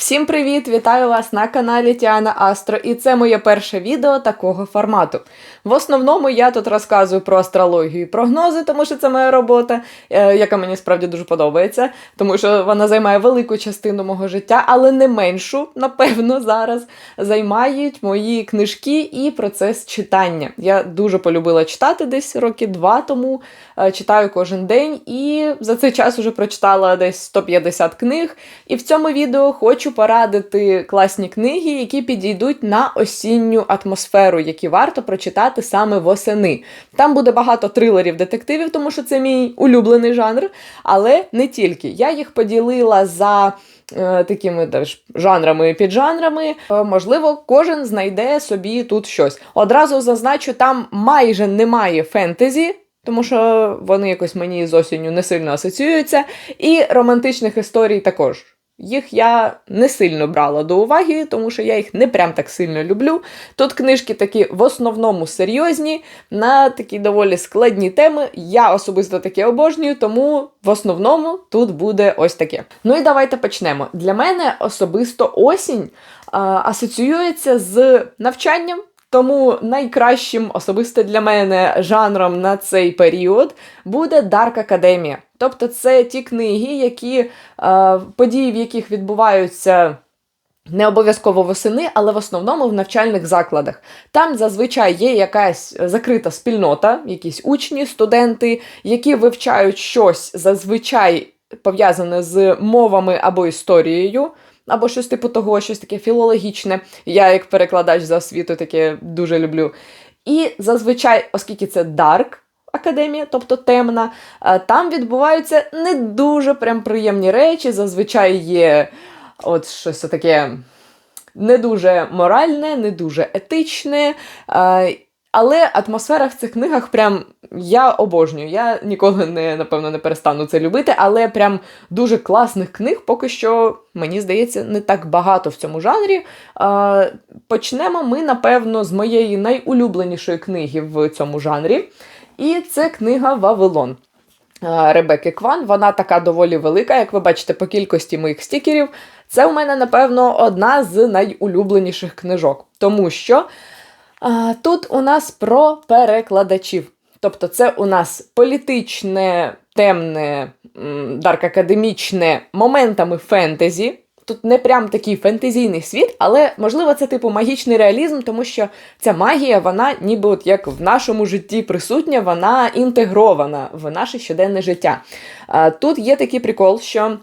Всім привіт! Вітаю вас на каналі Тіана Астро, і це моє перше відео такого формату. В основному я тут розказую про астрологію і прогнози, тому що це моя робота, е, яка мені справді дуже подобається, тому що вона займає велику частину мого життя, але не меншу, напевно, зараз займають мої книжки і процес читання. Я дуже полюбила читати десь роки два тому. Е, Читаю кожен день, і за цей час уже прочитала десь 150 книг. І в цьому відео хочу порадити класні книги, які підійдуть на осінню атмосферу, які варто прочитати саме восени. Там буде багато трилерів детективів, тому що це мій улюблений жанр, але не тільки. Я їх поділила за. е, Такими теж жанрами і піджанрами, Е, можливо, кожен знайде собі тут щось. Одразу зазначу, там майже немає фентезі, тому що вони якось мені з осінню не сильно асоціюються, і романтичних історій також. Їх я не сильно брала до уваги, тому що я їх не прям так сильно люблю. Тут книжки такі в основному серйозні, на такі доволі складні теми. Я особисто таке обожнюю, тому в основному тут буде ось таке. Ну і давайте почнемо. Для мене особисто осінь а, асоціюється з навчанням. Тому найкращим особисто для мене жанром на цей період буде Dark Academia. Тобто це ті книги, які е, події, в яких відбуваються. Не обов'язково восени, але в основному в навчальних закладах. Там зазвичай є якась закрита спільнота, якісь учні, студенти, які вивчають щось зазвичай пов'язане з мовами або історією, або щось типу того, щось таке філологічне. Я, як перекладач за освіту, таке дуже люблю. І зазвичай, оскільки це дарк, академія, тобто темна, е, там відбуваються не дуже прям приємні речі. Зазвичай є от щось таке не дуже моральне, не дуже етичне. Але атмосфера в цих книгах прям я обожнюю. Я ніколи не, напевно, не перестану це любити, але прям дуже класних книг поки що, мені здається, не так багато в цьому жанрі. Почнемо ми, напевно, з моєї найулюбленішої книги в цьому жанрі. І це книга Вавилон. Ребекки Кван. Вона така доволі велика, як ви бачите, по кількості моїх стікерів. Це у мене, напевно, одна з найулюбленіших книжок. Тому що тут у нас про перекладачів. Тобто, це у нас політичне, темне, дарк-академічне моментами фентезі. Тут не прям такий фентезійний світ, але можливо це типу магічний реалізм, тому що ця магія, вона ніби от як в нашому житті присутня, вона інтегрована в наше щоденне життя. Тут є такий прикол, що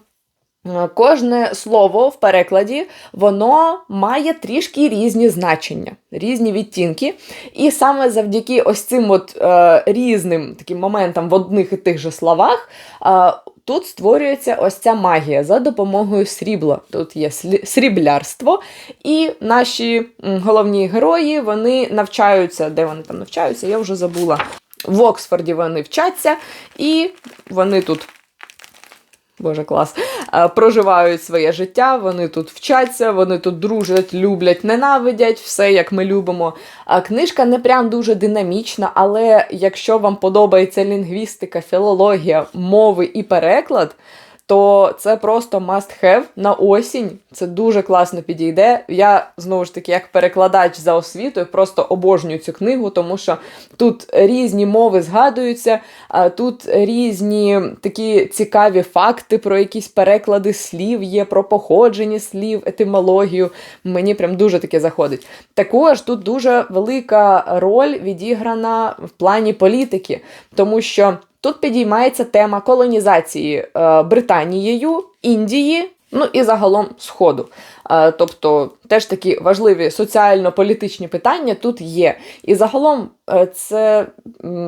Кожне слово в перекладі воно має трішки різні значення, різні відтінки. І саме завдяки ось цим от, е, різним таким моментам в одних і тих же словах. Е, Тут створюється ось ця магія за допомогою срібла. Тут є сріблярство, і наші головні герої вони навчаються, де вони там навчаються, я вже забула. В Оксфорді вони вчаться, і вони тут Боже, клас. Е, Проживають своє життя, вони тут вчаться, вони тут дружать, люблять, ненавидять, все як ми любимо. Книжка не прям дуже динамічна, але якщо вам подобається лінгвістика, філологія, мови і переклад, то це просто must have на осінь. Це дуже класно підійде. Я знову ж таки, як перекладач за освітою, просто обожнюю цю книгу, тому що тут різні мови згадуються, а тут різні такі цікаві факти про якісь переклади слів є, про походження слів, етимологію. Мені прям дуже таке заходить. Також тут дуже велика роль відіграна в плані політики, тому що. Тут підіймається тема колонізації е, Британією, Індії, ну і загалом Сходу. Е, тобто теж такі важливі соціально-політичні питання тут є. І загалом е, це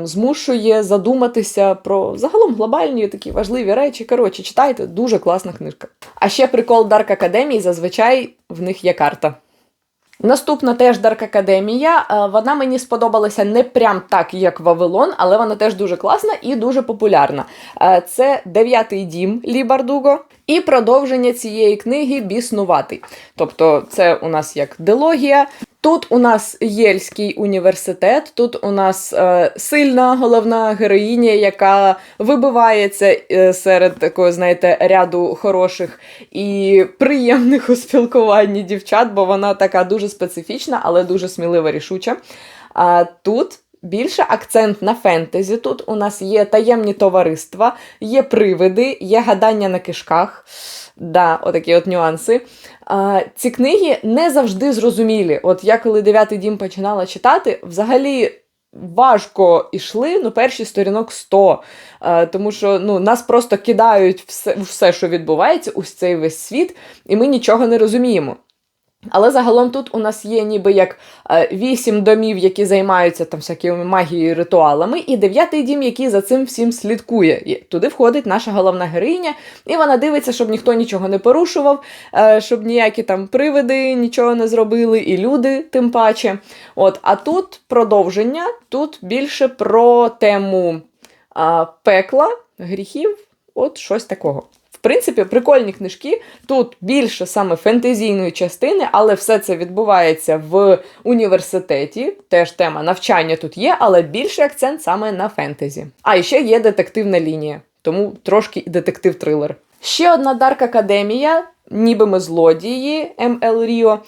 змушує задуматися про загалом глобальні такі важливі речі. Коротше, читайте, дуже класна книжка. А ще прикол Дарк Академії зазвичай в них є карта. Наступна теж Дарк Академія. Вона мені сподобалася не прям так, як Вавилон, але вона теж дуже класна і дуже популярна. Е, Це дев'ятий дім Лі Бардуго і продовження цієї книги Біснуватий. Тобто, це у нас як дилогія. Тут у нас Єльський університет, тут у нас е, сильна головна героїня, яка вибивається е, серед такого, знаєте, ряду хороших і приємних у спілкуванні дівчат, бо вона така дуже специфічна, але дуже смілива рішуча. А тут більше акцент на фентезі. Тут у нас є таємні товариства, є привиди, є гадання на кишках. Да, отакі от нюанси. А, ці книги не завжди зрозумілі. От я коли дев'ятий дім починала читати, взагалі. Важко йшли ну, перші сторінок 100, а, тому що ну, нас просто кидають все, все, що відбувається, ось цей весь світ, і ми нічого не розуміємо. Але загалом тут у нас є ніби як е, вісім домів, які займаються там всякими магією, ритуалами, і дев'ятий дім, який за цим всім слідкує. І туди входить наша головна героїня, і вона дивиться, щоб ніхто нічого не порушував, е, щоб ніякі там привиди нічого не зробили, і люди тим паче. От, А тут продовження, тут більше про тему а, пекла, гріхів, от щось такого. Принципі, прикольні книжки. Тут більше саме фентезійної частини, але все це відбувається в університеті. Теж тема навчання тут є, але більший акцент саме на фентезі. А і ще є детективна лінія, тому трошки детектив-трилер. Ще одна Дарк Академія, ніби ми злодії МЛ Ріо.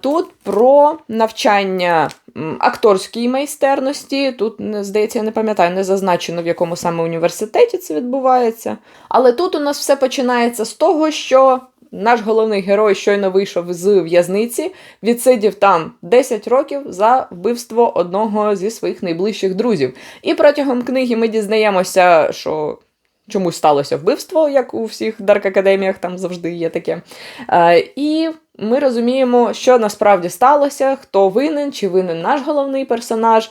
Тут про навчання акторській майстерності. Тут, здається, я не пам'ятаю, не зазначено, в якому саме університеті це відбувається. Але тут у нас все починається з того, що наш головний герой щойно вийшов з в'язниці, відсидів там 10 років за вбивство одного зі своїх найближчих друзів. І протягом книги ми дізнаємося, що чомусь сталося вбивство, як у всіх Дарк Академіях, там завжди є таке. Е, і ми розуміємо, що насправді сталося, хто винен, чи винен наш головний персонаж.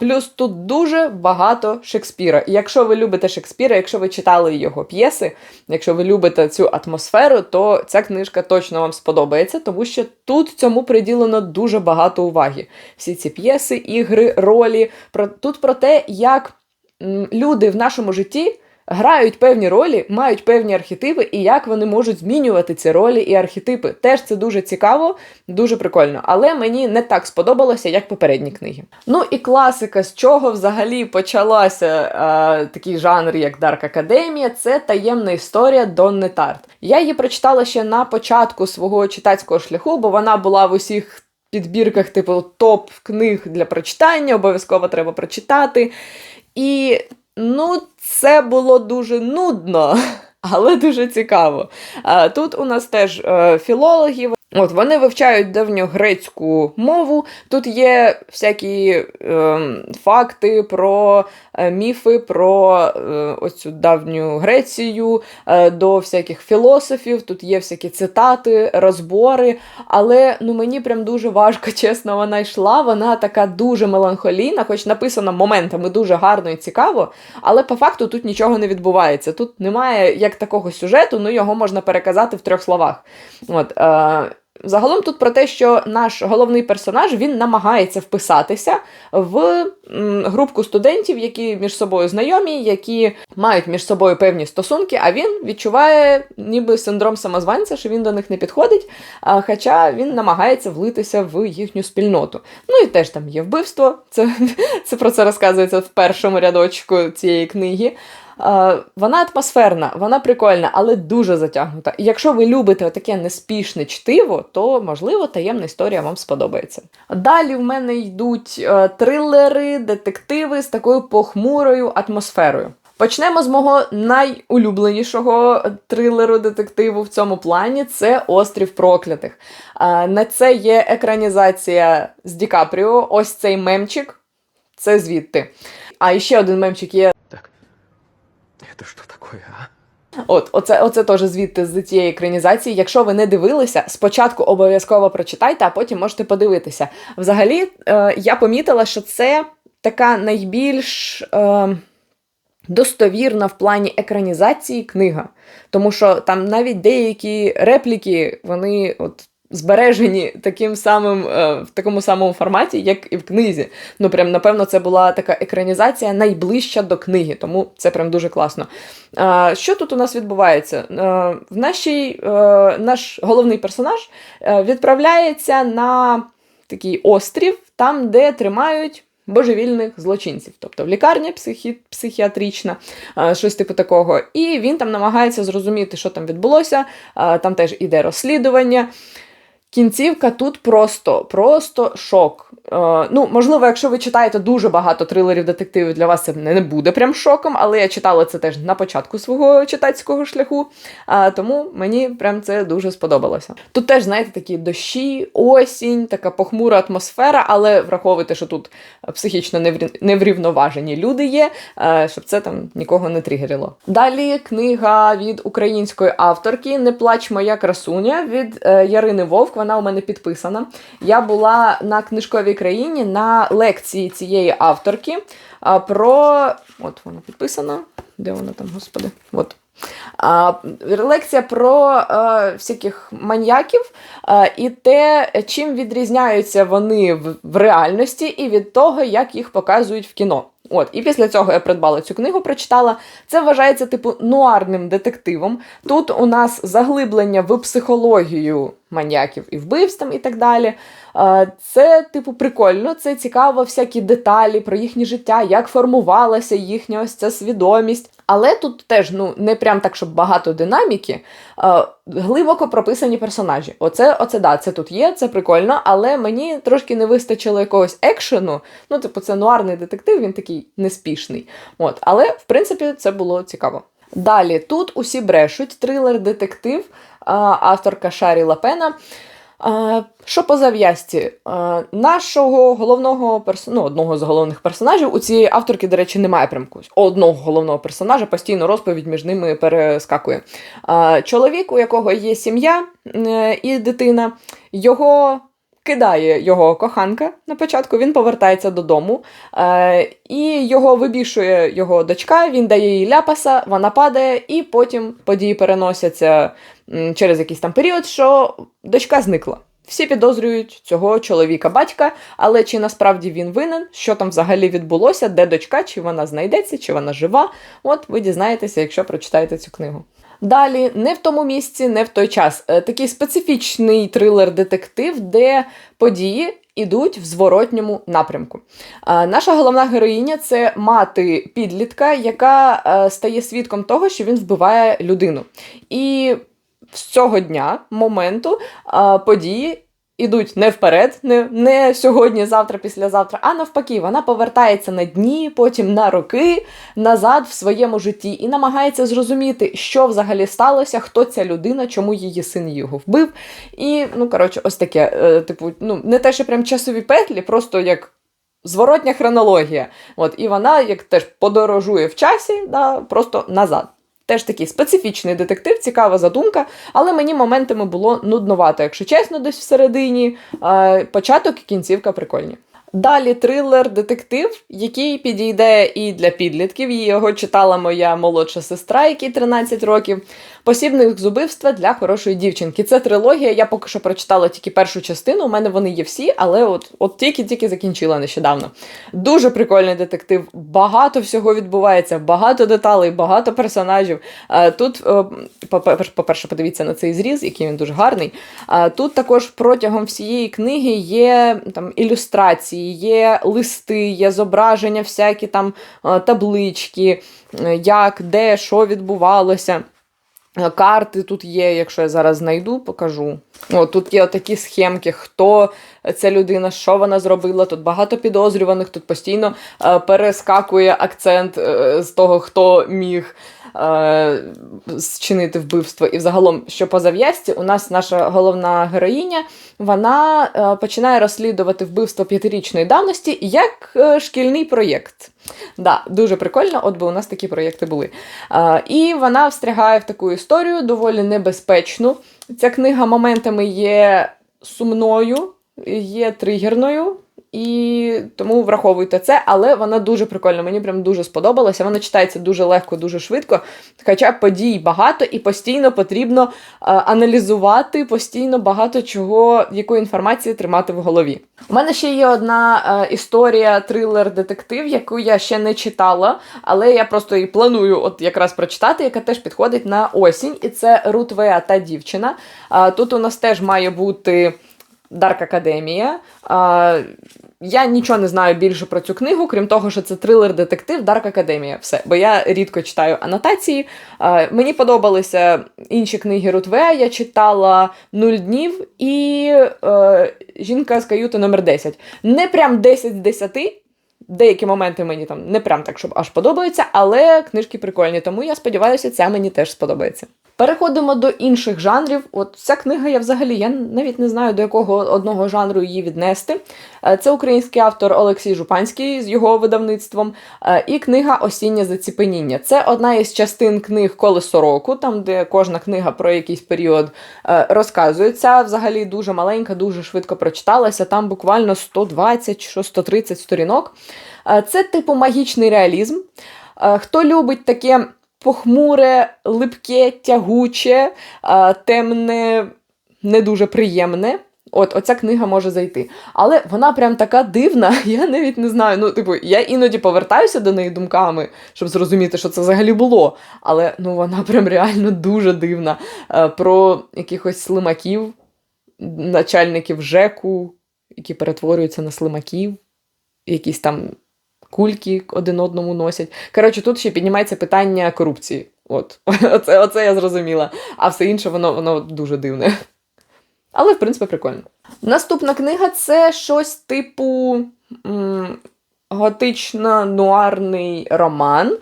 Плюс тут дуже багато Шекспіра. І якщо ви любите Шекспіра, якщо ви читали його п'єси, якщо ви любите цю атмосферу, то ця книжка точно вам сподобається, тому що тут цьому приділено дуже багато уваги. Всі ці п'єси, ігри, ролі. Про, тут про те, як люди в нашому житті грають певні ролі, мають певні архетипи, і як вони можуть змінювати ці ролі і архетипи. Теж це дуже цікаво, дуже прикольно. Але мені не так сподобалося, як попередні книги. Ну і класика, з чого взагалі почалася е, такий жанр, як Дарк Академія, це таємна історія Донни Тарт. Я її прочитала ще на початку свого читацького шляху, бо вона була в усіх. Підбірках, типу, топ книг для прочитання, обов'язково треба прочитати. І ну, це було дуже нудно, але дуже цікаво. А, Тут у нас теж філологів. філологи. От вони вивчають давньогрецьку мову. Тут є всякі е, факти про е, міфи, про е, оцю давню Грецію, е, до всяких філософів. Тут є всякі цитати, розбори. Але ну мені прям дуже важко, чесно, вона йшла. Вона така дуже меланхолійна, хоч написано моментами дуже гарно і цікаво, але по факту тут нічого не відбувається. Тут немає як такого сюжету, ну його можна переказати в трьох словах. От, е, Загалом тут про те, що наш головний персонаж він намагається вписатися в групку студентів, які між собою знайомі, які мають між собою певні стосунки, а він відчуває ніби синдром самозванця, що він до них не підходить, хоча він намагається влитися в їхню спільноту. Ну і теж там є вбивство, це, це про це розказується в першому рядочку цієї книги. Е, Вона атмосферна, вона прикольна, але дуже затягнута. І якщо ви любите таке неспішне чтиво, то можливо таємна історія вам сподобається. Далі в мене йдуть е, трилери, детективи з такою похмурою атмосферою. Почнемо з мого найулюбленішого трилеру детективу в цьому плані це Острів проклятих. Е, На це є екранізація з Ді Капріо. Ось цей мемчик. Це звідти. А ще один мемчик є Это что такое, а? От, оце, оце теж звідти з цієї екранізації. Якщо ви не дивилися, спочатку обов'язково прочитайте, а потім можете подивитися. Взагалі, е, я помітила, що це така найбільш е, достовірна в плані екранізації книга. Тому що там навіть деякі репліки, вони от. Збережені таким самим е, в такому самому форматі, як і в книзі. Ну, прям напевно, це була така екранізація найближча до книги, тому це прям дуже класно. Що тут у нас відбувається? Е, в нашій, е, наш головний персонаж відправляється на такий острів, там, де тримають. Божевільних злочинців, тобто в лікарня психі... психіатрична, щось типу такого. І він там намагається зрозуміти, що там відбулося. Там теж іде розслідування. Кінцівка тут просто, просто шок. Е, ну, можливо, якщо ви читаєте дуже багато трилерів детективів, для вас це не буде прям шоком, але я читала це теж на початку свого читацького шляху, а, тому мені прям це дуже сподобалося. Тут теж, знаєте, такі дощі, осінь, така похмура атмосфера, але враховуйте, що тут психічно неврівноважені люди є, е, щоб це там нікого не тригерило. Далі книга від української авторки Не плач моя красуня від е, Ярини Вовк. Вона у мене підписана. Я була на книжковій країні на лекції цієї авторки про. От вона підписана. Де вона там, господи? От. А, лекція про е, всяких маньяків е, і те, чим відрізняються вони в, в реальності, і від того, як їх показують в кіно. От, і після цього я придбала цю книгу, прочитала. Це вважається типу нуарним детективом. Тут у нас заглиблення в психологію маньяків і вбивств і так далі. Це, типу, прикольно, це цікаво, всякі деталі про їхнє життя, як формувалася їхня ось ця свідомість. Але тут теж ну не прям так, щоб багато динаміки, е, глибоко прописані персонажі. Оце, оце да, це тут є, це прикольно, але мені трошки не вистачило якогось екшену. Ну, типу, це нуарний детектив, він такий неспішний. От, але в принципі це було цікаво. Далі тут усі брешуть, трилер-детектив, авторка Шарі Лапена. Що по зав'язці? Нашого головного перс... ну, одного з головних персонажів у цієї авторки, до речі, немає прям одного головного персонажа, постійно розповідь між ними перескакує. Чоловік, у якого є сім'я е, і дитина, його. Кидає його коханка на початку, він повертається додому, е, і його вибішує його дочка, він дає їй ляпаса, вона падає, і потім події переносяться через якийсь там період, що дочка зникла. Всі підозрюють цього чоловіка-батька, але чи насправді він винен, що там взагалі відбулося, де дочка, чи вона знайдеться, чи вона жива. От ви дізнаєтеся, якщо прочитаєте цю книгу. Далі не в тому місці, не в той час. Е, Такий специфічний трилер-детектив, де події ідуть в зворотньому напрямку. Е, Наша головна героїня це мати підлітка, яка е, стає свідком того, що він вбиває людину. І з цього дня, моменту, події ідуть не вперед, не, не сьогодні, завтра, післязавтра, а навпаки, вона повертається на дні, потім на роки назад в своєму житті і намагається зрозуміти, що взагалі сталося, хто ця людина, чому її син його вбив. І, ну, коротше, ось таке, е, типу, ну, не те, що прям часові петлі, просто як. Зворотня хронологія. От, і вона як теж подорожує в часі, да, просто назад. Теж такий специфічний детектив, цікава задумка, але мені моментами було нудновато, якщо чесно, десь всередині. Початок і кінцівка прикольні. Далі трилер детектив, який підійде і для підлітків. Його читала моя молодша сестра, якій 13 років. Посібник з убивства для хорошої дівчинки. Це трилогія. Я поки що прочитала тільки першу частину. У мене вони є всі, але от, от тільки-тільки закінчила нещодавно. Дуже прикольний детектив. Багато всього відбувається, багато деталей, багато персонажів. Е, Тут, е, по-перше, по-перше, подивіться на цей зріз, який він дуже гарний. Е, Тут також протягом всієї книги є там ілюстрації, є листи, є зображення, всякі там е, таблички, е, як, де, що відбувалося. Е, Карти тут є, якщо я зараз знайду, покажу. О, тут є такі схемки, хто ця людина, що вона зробила. Тут багато підозрюваних, тут постійно перескакує акцент з того, хто міг е, вбивство. І взагалом, що по зав'язці, у нас наша головна героїня вона е, починає розслідувати вбивство п'ятирічної давності як е, шкільний проєкт. Да, дуже прикольно, от би у нас такі проєкти були. Е, і вона встрягає в таку історію доволі небезпечну. Ця книга моментами є сумною, є тригерною. І тому враховуйте це, але вона дуже прикольна. Мені прям дуже сподобалася. Вона читається дуже легко, дуже швидко. Хоча подій багато і постійно потрібно е, аналізувати, постійно багато чого, якої інформації тримати в голові. У мене ще є одна е, історія, трилер-детектив, яку я ще не читала, але я просто її планую от якраз прочитати, яка теж підходить на осінь. І це Рут Веа та дівчина. Е, тут у нас теж має бути Дарк Академія. Я нічого не знаю більше про цю книгу, крім того, що це трилер-детектив Дарк Академія. Все, бо я рідко читаю анотації. Мені подобалися інші книги Рутве. Я читала Нуль днів і е, Жінка з каюти номер 10. Не прям 10 з 10. Деякі моменти мені там не прям так, щоб аж подобаються, але книжки прикольні, тому я сподіваюся, ця мені теж сподобається. Переходимо до інших жанрів. От ця книга я взагалі я навіть не знаю до якого одного жанру її віднести. Е, Це український автор Олексій Жупанський з його видавництвом, е, і книга Осіннє заціпеніння. Це одна із частин книг Колесо року, там де кожна книга про якийсь період е, розказується. Взагалі дуже маленька, дуже швидко прочиталася. Там буквально 120 що 130 сторінок. Це типу магічний реалізм. Хто любить таке похмуре, липке, тягуче, темне, не дуже приємне. От, оця книга може зайти. Але вона прям така дивна, я навіть не знаю. Ну, типу, я іноді повертаюся до неї думками, щоб зрозуміти, що це взагалі було. Але ну, вона прям реально дуже дивна. Про якихось слимаків, начальників ЖЕКу, які перетворюються на слимаків, якісь там кульки один одному носять. Коротше, тут ще піднімається питання корупції. От, оце, оце я зрозуміла. А все інше воно, воно дуже дивне. Але, в принципі, прикольно. Наступна книга це щось типу м, готично-нуарний роман.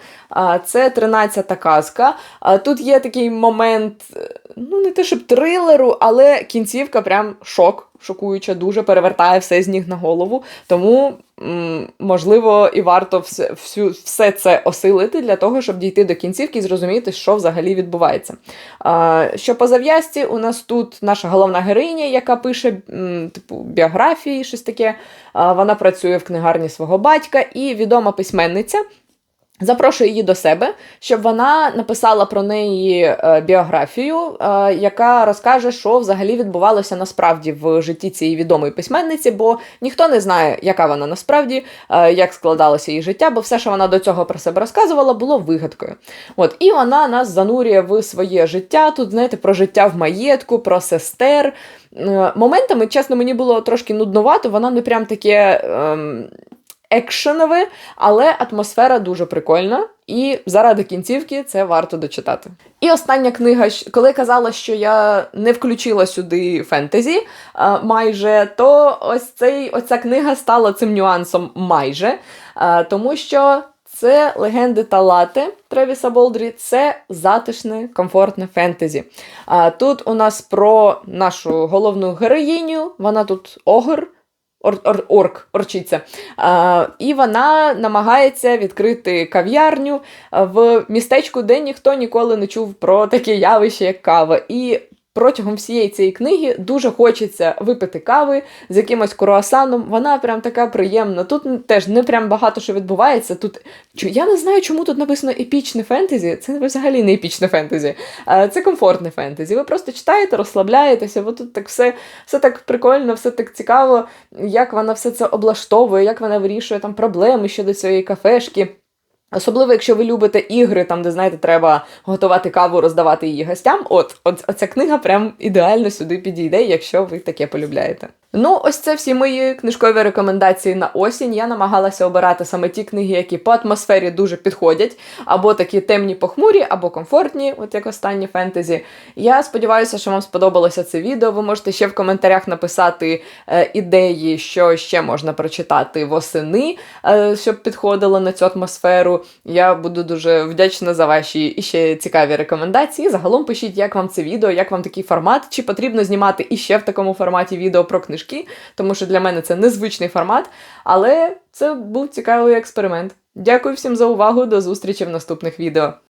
Це 13-та казка. Тут є такий момент, е, ну не те, щоб трилеру, але кінцівка прям шок. Шокуюча, дуже перевертає все з ніг на голову. Тому, можливо, і варто все, всю, все це осилити для того, щоб дійти до кінцівки і зрозуміти, що взагалі відбувається. Що по зав'язці, у нас тут наша головна героїня, яка пише типу біографії, щось таке. Вона працює в книгарні свого батька і відома письменниця. Запрошує її до себе, щоб вона написала про неї е, біографію, е, яка розкаже, що взагалі відбувалося насправді в житті цієї відомої письменниці, бо ніхто не знає, яка вона насправді, е, як складалося її життя, бо все, що вона до цього про себе розказувала, було вигадкою. От і вона нас занурює в своє життя. Тут знаєте про життя в маєтку, про сестер. Моментами, чесно, мені було трошки нудновато, вона не прям таке. Ем, екшенове, але атмосфера дуже прикольна, і заради кінцівки це варто дочитати. І остання книга, коли казала, що я не включила сюди фентезі майже, то ось цей, оця книга стала цим нюансом майже, тому що. Це легенди Талати Тревіса Болдрі, це затишне, комфортне фентезі. А, тут у нас про нашу головну героїню, вона тут огр, ор, ор, орк, орчиця. А, і вона намагається відкрити кав'ярню в містечку, де ніхто ніколи не чув про таке явище, як кава. І протягом всієї цієї книги дуже хочеться випити кави з якимось круасаном. Вона прям така приємна. Тут теж не прям багато що відбувається. Тут я не знаю, чому тут написано епічне фентезі. Це взагалі не епічне фентезі. Це комфортне фентезі. Ви просто читаєте, розслабляєтеся, бо тут так все, все так прикольно, все так цікаво, як вона все це облаштовує, як вона вирішує там проблеми щодо цієї кафешки. Особливо, якщо ви любите ігри, там, де, знаєте, треба готувати каву, роздавати її гостям. От, от ця книга прям ідеально сюди підійде, якщо ви таке полюбляєте. Ну, ось це всі мої книжкові рекомендації на осінь. Я намагалася обирати саме ті книги, які по атмосфері дуже підходять, або такі темні похмурі, або комфортні, от як останні фентезі. Я сподіваюся, що вам сподобалося це відео. Ви можете ще в коментарях написати е, ідеї, що ще можна прочитати восени, е, щоб підходило на цю атмосферу. Я буду дуже вдячна за ваші іще цікаві рекомендації. Загалом пишіть, як вам це відео, як вам такий формат, чи потрібно знімати іще в такому форматі відео про книжки, тому що для мене це незвичний формат, але це був цікавий експеримент. Дякую всім за увагу. До зустрічі в наступних відео.